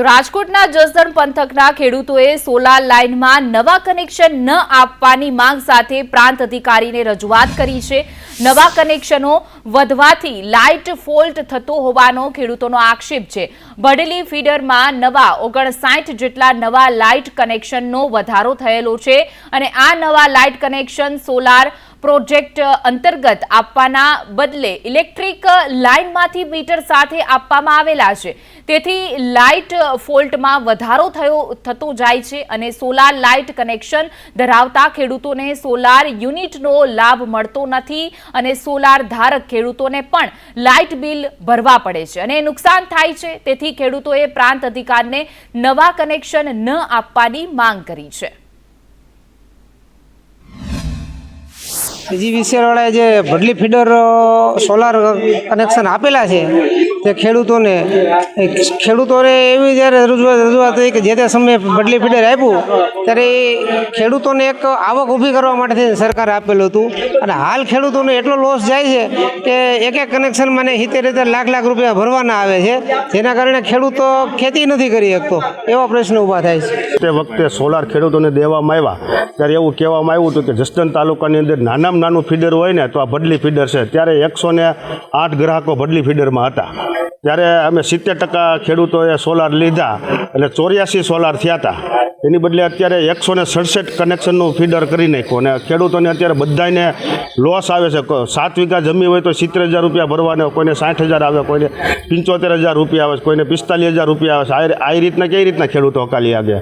તો રાજકોટના જસદણ પંથકના ખેડૂતોએ સોલાર લાઇનમાં નવા કનેક્શન ન આપવાની માંગ સાથે પ્રાંત અધિકારીને રજૂઆત કરી છે. નવા કનેક્શનો વધવાથી લાઇટ ફોલ્ટ થતો હોવાનો ખેડૂતોનો આક્ષેપ છે. બડેલી ફીડરમાં નવા ઓગણસાઠ જેટલા નવા લાઇટ કનેક્શનનો વધારો થયેલો છે અને આ નવા લાઇટ કનેક્શન સોલાર પ્રોજેક્ટ અંતર્ગત આપવાના બદલે ઇલેક્ટ્રિક લાઇનમાંથી મીટર સાથે આપવામાં આવેલા છે. તેથી લાઇટ ફોલ્ટમાં વધારો થયો, થતો જાય છે અને સોલાર લાઇટ કનેક્શન ધરાવતા ખેડૂતોને સોલાર યુનિટનો લાભ મળતો નથી અને સોલાર ધારક ખેડૂતોને પણ લાઇટ બિલ ભરવા પડે છે અને નુકસાન થાય છે. તેથી ખેડૂતોએ પ્રાંત અધિકારને નવા કનેક્શન ન આપવાની માંગ કરી છે. બીજી વિશેવાળાએ જે ભડલી ફીડર સોલાર કનેક્શન આપેલા છે તે ખેડૂતોને ખેડૂતોને એવી જ્યારે રજૂઆત રજૂઆત થઈ કે જે તે સમયે બદલી ફીડર આપ્યું, ત્યારે એ ખેડૂતોને એક આવક ઊભી કરવા માટે સરકારે આપેલું હતું. અને હાલ ખેડૂતોને એટલો લોસ જાય છે કે એક એક કનેક્શનમાં ને સિત્તેર સિત્તેર લાખ લાખ રૂપિયા ભરવાના આવે છે, જેના કારણે ખેડૂતો ખેતી નથી કરી શકતો. એવા પ્રશ્નો ઊભા થાય છે. તે વખતે સોલાર ખેડૂતોને દેવામાં આવ્યા. ત્યારે એવું કહેવામાં આવ્યું હતું કે જસ્ટન તાલુકાની અંદર નાનામાં નાનું ફીડર હોય ને, તો આ બદલી ફીડર છે. ત્યારે એકસો ને આઠ ગ્રાહકો બદલી ફીડરમાં હતા. ત્યારે અમે સિત્તેર ટકા ખેડૂતોએ સોલાર લીધા, એટલે ચોર્યાસી સોલાર થયા હતા એની બદલે અત્યારે એકસો ને સડસઠ કનેક્શનનું ફીડર કરી નાખ્યું અને ખેડૂતોને અત્યારે બધાને લોસ આવે છે. સાત વીઘા જમી હોય તો સિત્તેર હજાર રૂપિયા ભરવાને, કોઈને સાઠ હજાર આવે, કોઈને પંચોતેર હજાર રૂપિયા આવે, કોઈને પિસ્તાલીસ હજાર રૂપિયા આવે છે. આ રીતના કઈ રીતના ખેડૂતો હકાલી આગે